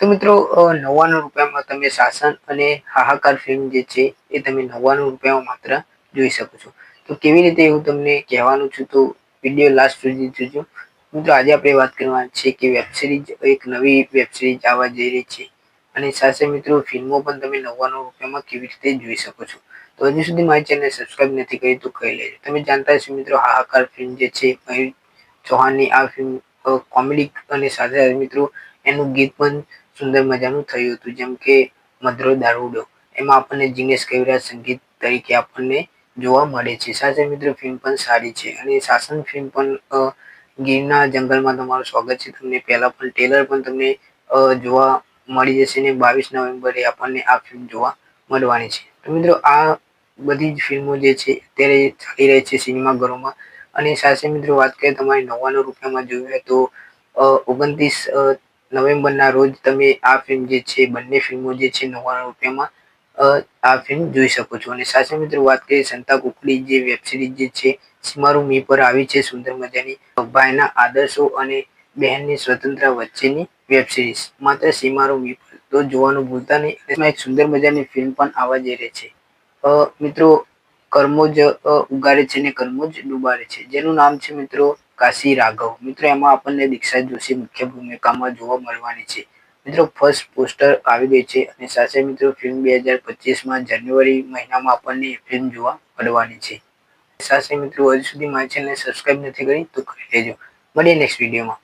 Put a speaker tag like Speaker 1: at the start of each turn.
Speaker 1: તો મિત્રો નવ્વાણું રૂપિયામાં તમે શાસન અને હાહાકાર ફિલ્મ જે છે, એ તમે નવ્વાણું રૂપિયામાં માત્ર જોઈ શકો છો. તો કેવી રીતે હું તમને કહેવાનું છું, તો વીડિયો લાસ્ટ સુધી જોજો. મિત્રો, આજે આપણે વાત કરવાની છે કે વેબ સિરીઝ એક નવી વેબ સિરીઝ આવવા જઈ રહી છે. અને સાથે મિત્રો ફિલ્મો પણ તમે નવ્વાણું રૂપિયામાં કેવી રીતે જોઈ શકો છો. તો હજુ સુધી મારી ચેનલ સબસ્ક્રાઇબ નથી કરી, તો કરી લેજો. તમે જાણતા હશો મિત્રો, હાહાકાર ફિલ્મ જે છે, મયુર ચૌહાણની આ ફિલ્મ કોમેડી અને સાથે સાથે મિત્રો, એનું ગીત પણ સુંદર મજાનું થયું હતું. જેમ કે મધરો દારૂડો એમાં આપણને જીનેશ કવિરાજ સંગીત તરીકે આપણને જોવા મળે છે. સાથે મિત્રો ફિલ્મ પણ સારી છે અને શાસન ફિલ્મ પણ ગીરના જંગલમાં તમારું સ્વાગત છે. તમને પહેલાં પણ ટેલર પણ તમને જોવા મળી જશે ને બાવીસ નવેમ્બરે આપણને આ ફિલ્મ જોવા મળવાની છે. તો મિત્રો આ બધી જ ફિલ્મો જે છે અત્યારે ચાલી રહી છે સિનેમાઘરોમાં અને સાથે મિત્રો વાત કરીએ તમારે નવ્વાણું રૂપિયામાં જોયું હોય તો ઓગણત્રીસ નવેમ્બરના રોજ તમે આ ફિલ્મ જે છે, બંને ફિલ્મો જે છે નવ્વાણું રૂપિયામાં આ ફિલ્મ જોઈ શકો છો. અને સાથે મિત્રો વાત કરીએ સંતા કુકડી જે વેબ સિરીઝ જે છે, સીમારુ મી પર આવી છે સુંદર મજાની, ભાઈના આદર્શો અને બહેનની સ્વતંત્ર વચ્ચેની વેબ સિરીઝ માત્ર સીમારુ મી પર તો જોવાનું ભૂલતા નહીં. એમાં એક સુંદર મજાની ફિલ્મ પણ આવવા જઈ રહી છે. મિત્રો કર્મો જ ઉગાડે છે ને કર્મો જ ડુબાડે છે. જેનું નામ છે મિત્રો કાશી રાઘવ. મિત્રો, એમાં આપણને દીક્ષા જોશી મુખ્ય ભૂમિકામાં જોવા મળવાની છે. મિત્રો ફર્સ્ટ પોસ્ટર આવી ગઈ છે અને સાથે મિત્રો ફિલ્મ બે હજાર પચીસમાં જાન્યુઆરી મહિનામાં આપણને ફિલ્મ જોવા મળવાની છે. સાથે મિત્રો, હજુ સુધી મારી ચેનલ સબસ્ક્રાઇબ નથી કરી તો કરી લેજો. મળીએ નેક્સ્ટ વિડીયોમાં